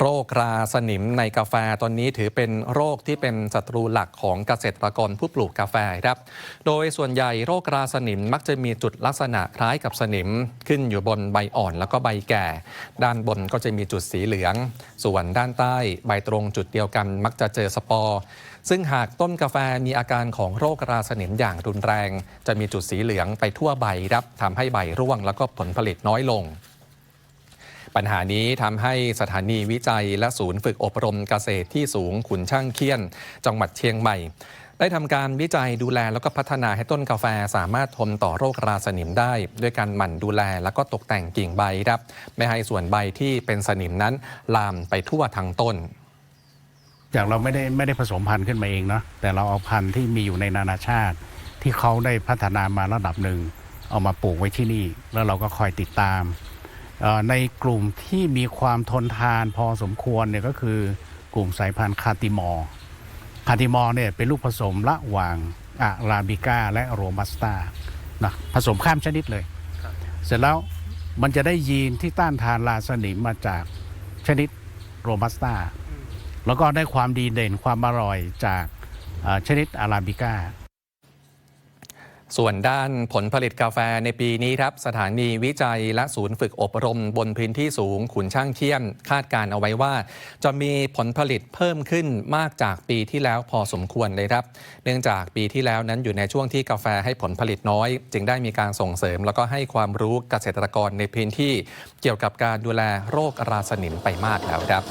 โรคราสนิมในกาแฟตอนนี้ถือเป็นโรคที่เป็นศัตรูหลักของเกษตรกรผู้ปลูกกาแฟครับ โดยส่วนใหญ่โรคราสนิมมักจะมีจุดลักษณะคล้ายกับสนิม ขึ้นอยู่บนใบอ่อนแล้วก็ใบแก่ ด้านบนก็จะมีจุดสีเหลือง ส่วนด้านใต้ใบตรงจุดเดียวกัน มักจะเจอสปอร์ซึ่งหากต้นกาแฟมีอาการของโรคราสนิมอย่างรุนแรง จะมีจุดสีเหลืองไปทั่วใบครับทำให้ใบร่วงแล้วก็ผลผลิตน้อยลง ปัญหานี้ทำให้สถานีวิจัยและศูนย์ฝึกอบรมเกษตรที่สูงขุนช่างเคียน จังหวัดเชียงใหม่ ได้ทำการวิจัยดูแลแล้วก็พัฒนาให้ต้นกาแฟสามารถทนต่อโรคราสนิมได้ ด้วยการหมั่นดูแลแล้วก็ตกแต่งกิ่งใบครับ ไม่ให้ส่วนใบที่เป็นสนิมนั้น ลามไปทั่วทั้งต้นอย่างเราไม่ได้ไม่ได้ผสมพันธุ์ขึ้นมาเองเนาะแต่เราเอาพันธุ์ที่มีอยู่ในนานาชาติ ที่เขาได้พัฒนามาระดับหนึ่งเอามาปลูกไว้ที่นี่ แล้วเราก็คอยติดตาม ในกลุ่มที่มีความทนทานพอสมควรเนี่ยก็คือกลุ่มสายพันธุ์คาติมอร์คาติมอร์เนี่ยเป็นลูกผสมระหว่างอาราบิก้าและโรบัสต้านะผสมข้ามชนิดเลย เสร็จแล้วมันจะได้ยีนที่ต้านทานราสนิมมาจากชนิดโรบัสต้าแล้วก็ได้ความดีเด่นความอร่อยจากเอ่อชนิดอาราบิก้า ส่วนด้านผลผลิตกาแฟในปีนี้ครับ สถานีวิจัยและศูนย์ฝึกอบรมบนพื้นที่สูง ขุนช่างเที่ยม คาดการเอาไว้ว่า จะมีผลผลิตเพิ่มขึ้นมากจากปีที่แล้วพอสมควรเลยครับ เนื่องจากปีที่แล้วนั้นอยู่ในช่วงที่กาแฟให้ผลผลิตน้อย จึงได้มีการส่งเสริม แล้วก็ให้ความรู้เกษตรกรในพื้นที่ เกี่ยวกับการดูแลโรคราสนิมไปมากแล้วครับ